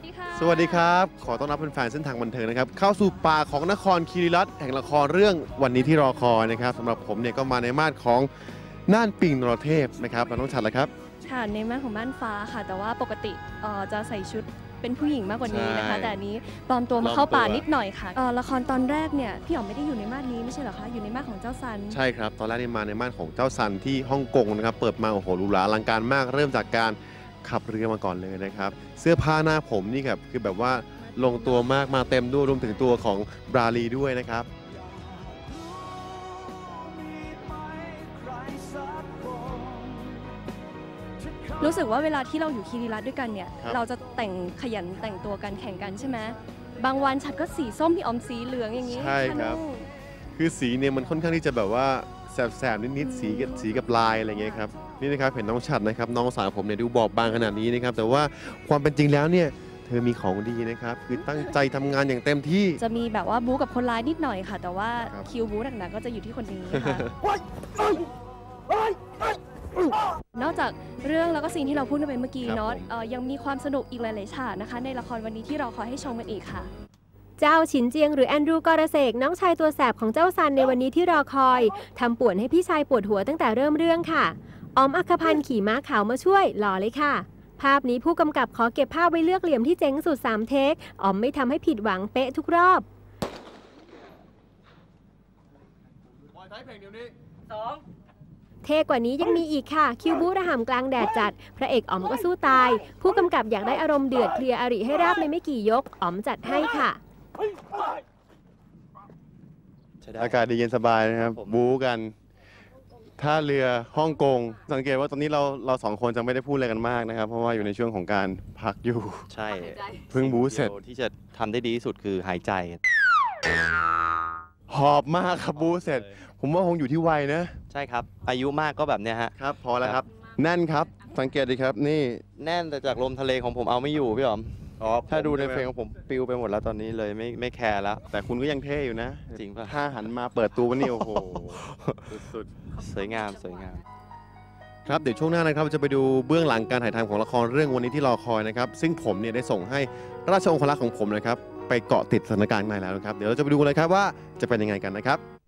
วัสดีค่ะ สวัสดีครับ ขอต้อนรับแฟนๆเส้นทางบันเทิงนะครับ เข้าสู่ป่าของนครคีรีรัตน์แห่งละครเรื่องวันนี้ที่รอคอยนะครับสำหรับผมเนี่ยก็มาในมาดของน่านปิงนรเทพนะครับแล้วน้องฉัดละครับค่ะในม่านของบ้านฟ้าค่ะ แต่ว่าปกติเอ่อจะใส่ชุดเป็นผู้หญิงมากกว่านี้นะคะใช่แต่อันนี้ปลอมตัวมาเข้าป่าปลอมตัวนิดหน่อยค่ะเอ่อละครตอนแรกเนี่ยพี่อ๋อมไม่ได้อยู่ในม่านนี้ไม่ใช่เหรอคะอยู่ในม่านของเจ้าซัน ใช่ครับ ตอนแรกนี่มาในม่านของเจ้าซันที่ฮ่องกงนะครับ เปิดมาโอ้โหหรูหราอลังการมากเริ่มจากการ ขับเรือมาก่อนเลยนะครับ เสื้อผ้าหน้าผมนี่ครับคือแบบว่าลงตัวมากมาเต็มด้วยรวมถึงตัวของบราลีด้วยนะครับรู้สึกว่าเวลาที่เราอยู่คีรีรัตน์ด้วยกันเนี่ยครับเราจะแต่งขยันแต่งตัวกันแข่งกันใช่ไหมบางวันฉัดก็สีส้มพี่อ๋อมสีเหลืองอย่างนี้ใช่ครับะนุ่งคือสีเนี่ยมันค่อนข้างที่จะแบบว่า แสบๆ นิดอืมๆสีกับสีกับลายอะไรเงี้ยครับนี่นะครับเห็นน้องฉัดนะครับน้องสาวผมเนี่ยดูบอบบางขนาดนี้นะครับแต่ว่าความเป็นจริงแล้วเนี่ยเธอมีของดีนะครับคือตั้งใจทำงานอย่างเต็มที่ จะมีแบบว่าบู๊กับคนร้ายนิดหน่อยค่ะ แต่ว่าครับ คิวบู๊หนักๆก็จะอยู่ที่คนนี้ค่ะ นอกจากเรื่องแล้วก็ซีนที่เราพูดกันไปเมื่อกี้ครับเนาะผม เอ่อยังมีความสนุกอีกหลายๆฉากนะคะ ในละครวันนี้ที่เราขอให้ชมกันอีกค่ะ เจ้าฉินเจียงหรือแอนดรูกอรเสกน้องชายตัวแสบของเจ้าซันในวันนี้ที่รอคอยทำป่วนให้พี่ชายปวดหัวตั้งแต่เริ่มเรื่องค่ะ ออมอัคคพันธ์ขี่ม้าขาวมาช่วยหล่อเลยค่ะ ภาพนี้ผู้กำกับขอเก็บภาพไว้เลือกเหลี่ยมที่เจ๋งสุด 3 เทค ออมไม่ทำให้ผิดหวังเป๊ะทุกรอบเท่กว่านี้ยังมีอีกค่ะ คิวบูระห่ำกลางแดดจัด พระเอกอ๋อมก็สู้ตาย ผู้กำกับอยากได้อารมณ์เดือดเคลียร์อริให้ราบในไม่กี่ยกอ๋อมจัดให้ค่ะ ใช้ได้ อากาศดีเย็นสบายนะครับผม บู๊กันท่าเรือฮ่องกง สังเกตว่าตอนนี้เราเราสองคนจะไม่ได้พูดอะไรกันมากนะครับ เพราะว่าอยู่ในช่วงของการพักอยู่ ใช่เพิ่งบู๊เสร็จ ดียวที่จะทำได้ดีที่สุดคือหายใจหอบมากครับบู๊เสร็จ ผมว่าคงอยู่ที่วัยนะ ใช่ครับ อายุมากก็แบบเนี้ยฮะ ครับ พอแล้วครับ แน่นครับ สังเกตดีครับ นี่ แน่นแต่จากลมทะเลของผมเอาไม่อยู่พี่อ๋อม อ๋อถ้าดูในผมเพลงของผมปิวไปหมดแล้วตอนนี้เลยไม่ไม่แคร์แล้ว แต่คุณก็ยังเท่อยู่นะ จริงป่ะถ้าหันมาเปิดตัววันนี้โอ้โห สุดสวยงามสวยงามๆครับเดี๋ยวช่วงหน้านะครับจะไปดูเบื้องหลังการถ่ายทำของละครเรื่องวันนี้ที่รอคอยนะครับ ซึ่งผมเนี่ยได้ส่งให้ราชองครักษ์ของผมนะครับ ไปเกาะติดสถานการณ์ในแล้วนะครับ เดี๋ยวเราจะไปดูกันเลยครับว่าจะเป็นยังไงกันนะครับ